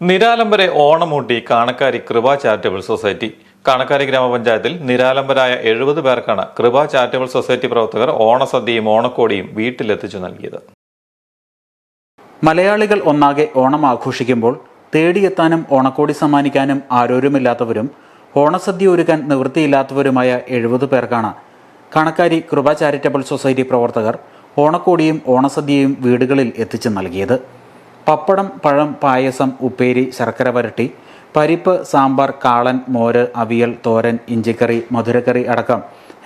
നിരാലംബരെ ഓണമൂട്ടി കാണക്കാരി കൃപ charitable society. Kanakkari ഗ്രാമപഞ്ചായത്തിൽ നിരാലംബരായ എഴുപത് പേർക്കാണ് കൃപ ചാരിറ്റബിൾ സൊസൈറ്റി പ്രവർത്തകർ ഓണസദ്യയും ഓണക്കോടിയും വീട്ടിലെത്തിച്ചു നൽകിയത്. മലയാളികൾ ഒന്നാകെ ഓണം ആഘോഷിക്കുമ്പോൾ തേടിയെത്താനും ഓണക്കോടി സമ്മാനിക്കാനും ആരോരുമില്ലാത്തവരും ഓണസദ്യ ഒരുക്കാൻ നിവൃത്തിയില്ലാത്തവരുമായ എഴുപത് പേർക്കാണ് കണക്കാരി കൃപ ചാരിറ്റബിൾ സൊസൈറ്റി പ്രവർത്തകർ ഓണക്കോടിയും ഓണസദ്യയും വീടുകളിൽ എത്തിച്ചു നൽകിയത്. പപ്പടം പഴം പായസം ഉപ്പേരി ശർക്കര വരട്ടി പരിപ്പ് സാമ്പാർ കാളൻ മോര് അവിയൽ തോരൻ ഇഞ്ചിക്കറി മധുരക്കറി അടക്കം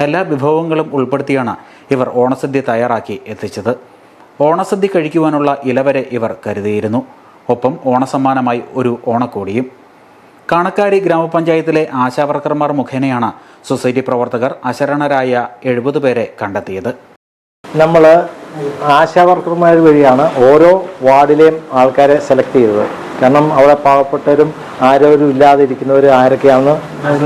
എല്ലാ വിഭവങ്ങളും ഉൾപ്പെടുത്തിയാണ് ഇവർ ഓണസദ്യ തയ്യാറാക്കി എത്തിച്ചത്. ഓണസദ്യ കഴിക്കുവാനുള്ള ഇലവരെ ഇവർ കരുതിയിരുന്നു. ഒപ്പം ഓണസമ്മാനമായി ഒരു ഓണക്കോടിയും. കാണക്കാരി ഗ്രാമപഞ്ചായത്തിലെ ആശാവർക്കർമാർ മുഖേനയാണ് സൊസൈറ്റി പ്രവർത്തകർ അശരണരായ എഴുപത് പേരെ കണ്ടെത്തിയത്. നമ്മൾ ആശാവർക്കർമാർ വഴിയാണ് ഓരോ വാർഡിലെയും ആൾക്കാരെ സെലക്ട് ചെയ്തത്. കാരണം അവിടെ പാവപ്പെട്ടവരും ആരോരും ഇല്ലാതിരിക്കുന്നവർ ആരൊക്കെയാണെന്ന്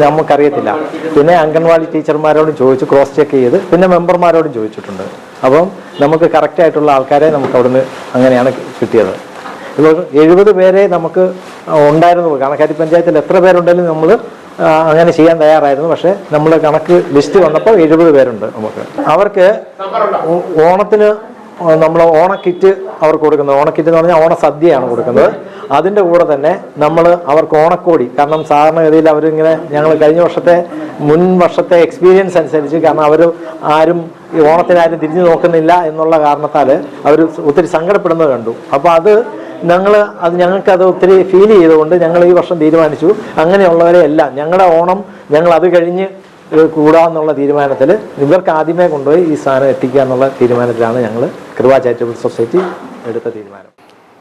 നമുക്കറിയത്തില്ല. പിന്നെ അംഗൻവാടി ടീച്ചർമാരോട് ചോദിച്ച് ക്രോസ് ചെക്ക് ചെയ്ത് പിന്നെ മെമ്പർമാരോടും ചോദിച്ചിട്ടുണ്ട്. അപ്പം നമുക്ക് കറക്റ്റ് ആയിട്ടുള്ള ആൾക്കാരെ നമുക്ക് അവിടുന്ന് അങ്ങനെയാണ് കിട്ടിയത്. ഇപ്പോൾ എഴുപത് പേരെ നമുക്ക് ഉണ്ടായിരുന്നു. കണക്കാരി പഞ്ചായത്തിൽ എത്ര പേരുണ്ടെങ്കിലും നമ്മൾ അങ്ങനെ ചെയ്യാൻ തയ്യാറായിരുന്നു. പക്ഷേ നമ്മൾ കണക്ക് ലിസ്റ്റ് വന്നപ്പോൾ എഴുപത് പേരുണ്ട്. നമുക്ക് അവർക്ക് ഓണത്തിന് നമ്മൾ ഓണക്കിറ്റ് അവർക്ക് കൊടുക്കുന്നത്. ഓണക്കിറ്റ് എന്ന് പറഞ്ഞാൽ ഓണസദ്യയാണ് കൊടുക്കുന്നത്. അതിന്റെ കൂടെ തന്നെ നമ്മൾ അവർക്ക് ഓണക്കോടി. കാരണം സാധാരണഗതിയിൽ അവരിങ്ങനെ ഞങ്ങൾ കഴിഞ്ഞ വർഷത്തെ മുൻ വർഷത്തെ എക്സ്പീരിയൻസ് അനുസരിച്ച് കാരണം അവർ ആരും ഈ ഓണത്തിന് ആരും തിരിഞ്ഞു നോക്കുന്നില്ല എന്നുള്ള കാരണത്താൽ അവർ ഒത്തിരി സങ്കടപ്പെടുന്നത് കണ്ടു. അപ്പോൾ അത് ഞങ്ങൾ അത് ഞങ്ങൾക്ക് അത് ഒത്തിരി ഫീൽ ചെയ്തുകൊണ്ട് ഞങ്ങൾ ഈ വർഷം തീരുമാനിച്ചു. അങ്ങനെയുള്ളവരെ എല്ലാം ഞങ്ങളുടെ ഓണം ഞങ്ങൾ അത് കഴിഞ്ഞ് കൂടാന്നുള്ള തീരുമാനത്തിൽ ഇവർക്ക് ആദ്യമേ കൊണ്ടുപോയി ഈ സാധനം എത്തിക്കുക എന്നുള്ള തീരുമാനത്തിലാണ് ഞങ്ങൾ കൃപ ചാരിറ്റബിൾ സൊസൈറ്റി എടുത്ത തീരുമാനം.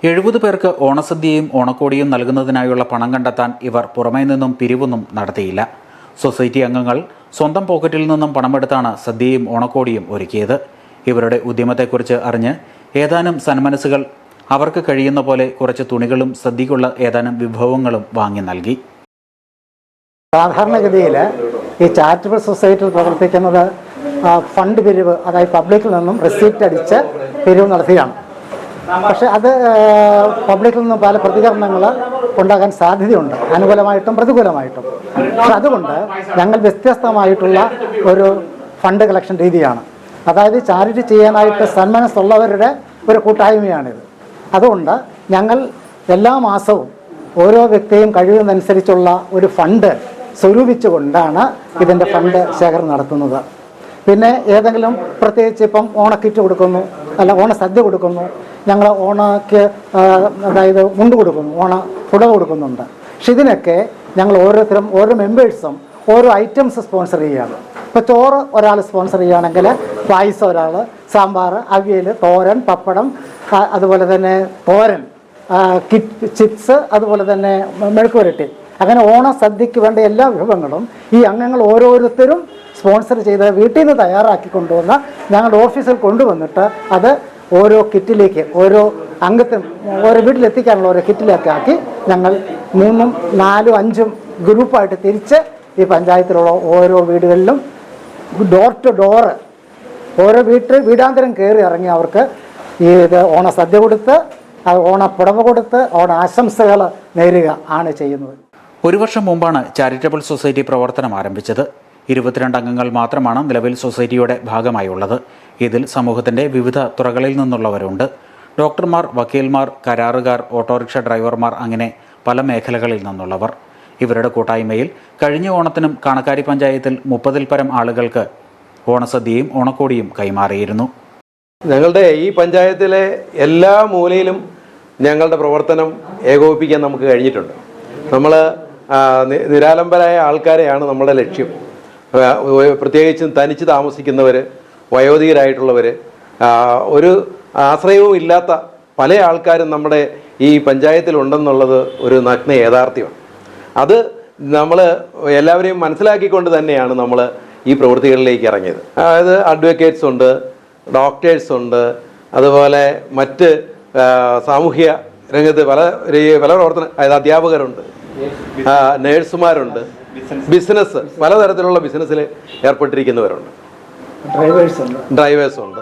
എഴുപത് പേർക്ക് ഓണസദ്യയും ഓണക്കോടിയും നൽകുന്നതിനായുള്ള പണം കണ്ടെത്താൻ ഇവർ പുറമേ നിന്നും പിരിവൊന്നും നടത്തിയില്ല. സൊസൈറ്റി അംഗങ്ങൾ സ്വന്തം പോക്കറ്റിൽ നിന്നും പണമെടുത്താണ് സദ്യയും ഓണക്കോടിയും ഒരുക്കിയത്. ഇവരുടെ ഉദ്യമത്തെക്കുറിച്ച് അറിഞ്ഞ് ഏതാനും സന്മനസ്സുകൾ അവർക്ക് കഴിയുന്ന പോലെ കുറച്ച് തുണികളും സദ്യക്കുള്ള ഏതാനും വിഭവങ്ങളും വാങ്ങി നൽകി. സാധാരണഗതിയിൽ ഈ ചാരിറ്റബിൾ സൊസൈറ്റിയിൽ പ്രവർത്തിക്കുന്നത് ഫണ്ട് പിരിവ് അതായത് പബ്ലിക്കിൽ നിന്നും റെസീപ്റ്റ് അടിച്ച് പിരിവ് നടത്തുകയാണ് പക്ഷേ അത് പബ്ലിക്കിൽ നിന്നും പല പ്രതികരണങ്ങൾ ഉണ്ടാകാൻ സാധ്യതയുണ്ട്. അനുകൂലമായിട്ടും പ്രതികൂലമായിട്ടും. പക്ഷെ അതുകൊണ്ട് ഞങ്ങൾ വ്യത്യസ്തമായിട്ടുള്ള ഒരു ഫണ്ട് കളക്ഷൻ രീതിയാണ്. അതായത് ചാരിറ്റി ചെയ്യാനായിട്ട് സന്മനസ്സുള്ളവരുടെ ഒരു കൂട്ടായ്മയാണിത്. അതുകൊണ്ട് ഞങ്ങൾ എല്ലാ മാസവും ഓരോ വ്യക്തിയും കഴിയുന്നതനുസരിച്ചുള്ള ഒരു ഫണ്ട് സ്വരൂപിച്ചുകൊണ്ടാണ് ഇതിന്റെ ഫണ്ട് ശേഖരം നടത്തുന്നത്. പിന്നെ ഏതെങ്കിലും പ്രത്യേകിച്ച് ഇപ്പം ഓണക്കിറ്റ് കൊടുക്കുന്നു അല്ല ഓണസദ്യ കൊടുക്കുന്നു ഞങ്ങൾ ഓണക്ക് അതായത് മുണ്ട് കൊടുക്കുന്നു ഓണ പുടവ കൊടുക്കുന്നുണ്ട്. പക്ഷെ ഇതിനൊക്കെ ഞങ്ങൾ ഓരോരുത്തരും ഓരോ മെമ്പേഴ്സും ഓരോ ഐറ്റംസ് സ്പോൺസർ ചെയ്യുകയാണ്. ഇപ്പോൾ ചോറ് ഒരാൾ സ്പോൺസർ ചെയ്യുകയാണെങ്കിൽ പായസം ഒരാൾ സാമ്പാർ അവിയൽ തോരൻ പപ്പടം അതുപോലെ തന്നെ തോരൻ ചിപ്സ് അതുപോലെ തന്നെ മെഴുക്കുവരട്ടി. അങ്ങനെ ഓണ സദ്യക്ക് വേണ്ട എല്ലാ വിഭവങ്ങളും ഈ അംഗങ്ങൾ ഓരോരുത്തരും സ്പോൺസർ ചെയ്ത് വീട്ടിൽ നിന്ന് തയ്യാറാക്കി കൊണ്ടുവന്ന ഞങ്ങളുടെ ഓഫീസിൽ കൊണ്ടുവന്നിട്ട് അത് ഓരോ കിറ്റിലേക്ക് ഓരോ അംഗത്തും ഓരോ വീട്ടിലെത്തിക്കാനുള്ള ഓരോ കിറ്റിലേക്ക് ആക്കി ഞങ്ങൾ മൂന്നും നാലും അഞ്ചും ഗ്രൂപ്പായിട്ട് തിരിച്ച് ഈ പഞ്ചായത്തിലുള്ള ഓരോ വീടുകളിലും ഡോർ ടു ഡോറ് ഓരോ വീട്ടിൽ വീടാന്തരം കയറി ഇറങ്ങി അവർക്ക് ഈ ഓണ സദ്യ കൊടുത്ത് ഓണപ്പുടവ കൊടുത്ത് ഓണ ആശംസകൾ നേരുക ആണ് ചെയ്യുന്നത്. ഒരു വർഷം മുമ്പാണ് ചാരിറ്റബിൾ സൊസൈറ്റി പ്രവർത്തനം ആരംഭിച്ചത്. ഇരുപത്തിരണ്ട് അംഗങ്ങൾ മാത്രമാണ് നിലവിൽ സൊസൈറ്റിയുടെ ഭാഗമായുള്ളത്. ഇതിൽ സമൂഹത്തിന്റെ വിവിധ തുറകളിൽ നിന്നുള്ളവരുണ്ട്. ഡോക്ടർമാർ വക്കീൽമാർ കരാറുകാർ ഓട്ടോറിക്ഷ ഡ്രൈവർമാർ അങ്ങനെ പല മേഖലകളിൽ നിന്നുള്ളവർ. ഇവരുടെ കൂട്ടായ്മയിൽ കഴിഞ്ഞ ഓണത്തിനും കാണക്കാരി പഞ്ചായത്തിൽ മുപ്പതിൽ പരം ആളുകൾക്ക് ഓണസദ്യയും ഓണക്കോടിയും കൈമാറിയിരുന്നു. ഞങ്ങളുടെ ഈ പഞ്ചായത്തിലെ എല്ലാ മൂലയിലും ഞങ്ങളുടെ പ്രവർത്തനം ഏകോപിപ്പിക്കാൻ നമുക്ക് കഴിഞ്ഞിട്ടുണ്ട്. നമ്മൾ നിരാലംബരായ ആൾക്കാരെയാണ് നമ്മുടെ ലക്ഷ്യം. പ്രത്യേകിച്ചും തനിച്ച് താമസിക്കുന്നവർ വയോധികരായിട്ടുള്ളവർ ഒരു ആശ്രയവും ഇല്ലാത്ത പല ആൾക്കാരും നമ്മുടെ ഈ പഞ്ചായത്തിലുണ്ടെന്നുള്ളത് ഒരു നഗ്ന യാഥാർത്ഥ്യമാണ്. അത് നമ്മൾ എല്ലാവരെയും മനസ്സിലാക്കിക്കൊണ്ട് തന്നെയാണ് നമ്മൾ ഈ പ്രവൃത്തികളിലേക്ക് ഇറങ്ങിയത്. അതായത് അഡ്വക്കേറ്റ്സ് ഉണ്ട് ഡോക്ടേഴ്സ് ഉണ്ട്. അതുപോലെ മറ്റ് സാമൂഹ്യ രംഗത്ത് പല പല പ്രവർത്തന അതായത് അധ്യാപകരുണ്ട്. നേഴ്സുമാരുണ്ട്. ബിസിനസ് പലതരത്തിലുള്ള ബിസിനസ്സിൽ ഏർപ്പെട്ടിരിക്കുന്നവരുണ്ട്. ഡ്രൈവേഴ്സ് ഉണ്ട്. ഡ്രൈവേഴ്സ് ഉണ്ട്.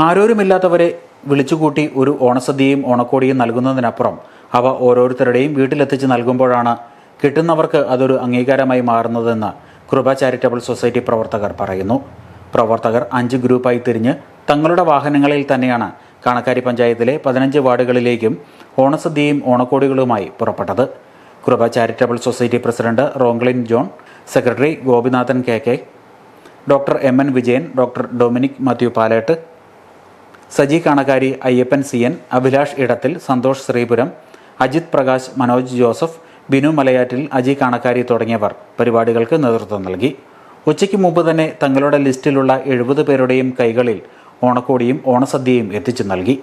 ആരോരുമില്ലാത്തവരെ വിളിച്ചുകൂട്ടി ഒരു ഓണസദ്യയും ഓണക്കോടിയും നൽകുന്നതിനപ്പുറം അവ ഓരോരുത്തരുടെയും വീട്ടിലെത്തിച്ച് നൽകുമ്പോഴാണ് കിട്ടുന്നവർക്ക് അതൊരു അംഗീകാരമായി മാറുന്നതെന്ന് കൃപ ചാരിറ്റബിൾ സൊസൈറ്റി പ്രവർത്തകർ പറയുന്നു. പ്രവർത്തകർ അഞ്ച് ഗ്രൂപ്പായി തിരിഞ്ഞ് തങ്ങളുടെ വാഹനങ്ങളിൽ തന്നെയാണ് കാണക്കാരി പഞ്ചായത്തിലെ പതിനഞ്ച് വാർഡുകളിലേക്കും ഓണസദ്യയും ഓണക്കോടികളുമായി പുറപ്പെട്ടത്. Kripa charitable society president Ronklin John secretary Gopinathan K K doctor M N Vijayan doctor Dominic Mathew Palett Saji Kanakkari Ayyappan C N Abhilash Edathil Santhosh Sreepuram Ajith Prakash Manoj Joseph Binu Malayattil Aji Kanakkari തുടങ്ങിയവർ പരിപാടികൾക്ക് നേതൃത്വം നൽകി. ഉച്ചയ്ക്ക് മുമ്പ് തന്നെ തങ്ങളുടെ ലിസ്റ്റിലുള്ള എഴുപത് പേരുടെയും കൈകളിൽ ഓണക്കോടിയും ഓണസദ്യയും എത്തിച്ചു നൽകി.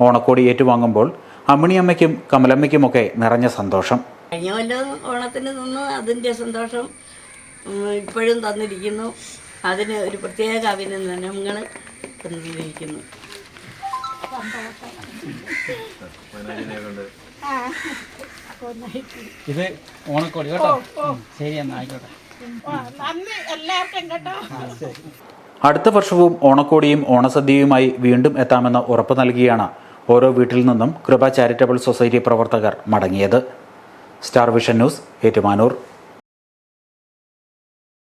ഓണക്കോടി ഏറ്റുവാങ്ങുമ്പോൾ അമ്മിണിയമ്മയ്ക്കും കമലമ്മയ്ക്കുമൊക്കെ നിറഞ്ഞ സന്തോഷം. കഴിഞ്ഞ കൊല്ലം ഓണത്തിന് തന്നു അതിന്റെ സന്തോഷം ഇപ്പോഴും തന്നിരിക്കുന്നു. അതിന് ഒരു പ്രത്യേക അഭിനന്ദനങ്ങൾ തന്നിരിക്കുന്നു ഇത് ഓണക്കോടി കേട്ടോ? ശരി എന്നാ ആയിക്കോട്ടെ. അടുത്ത വർഷവും ഓണക്കോടിയും ഓണസദ്യയുമായി വീണ്ടും എത്താമെന്ന് ഉറപ്പ് നൽകിയാണ് ഓരോ വീട്ടിൽ നിന്നും കൃപ ചാരിറ്റബിൾ സൊസൈറ്റി പ്രവർത്തകർ മടങ്ങിയത്. Star vision news Ettumanoor.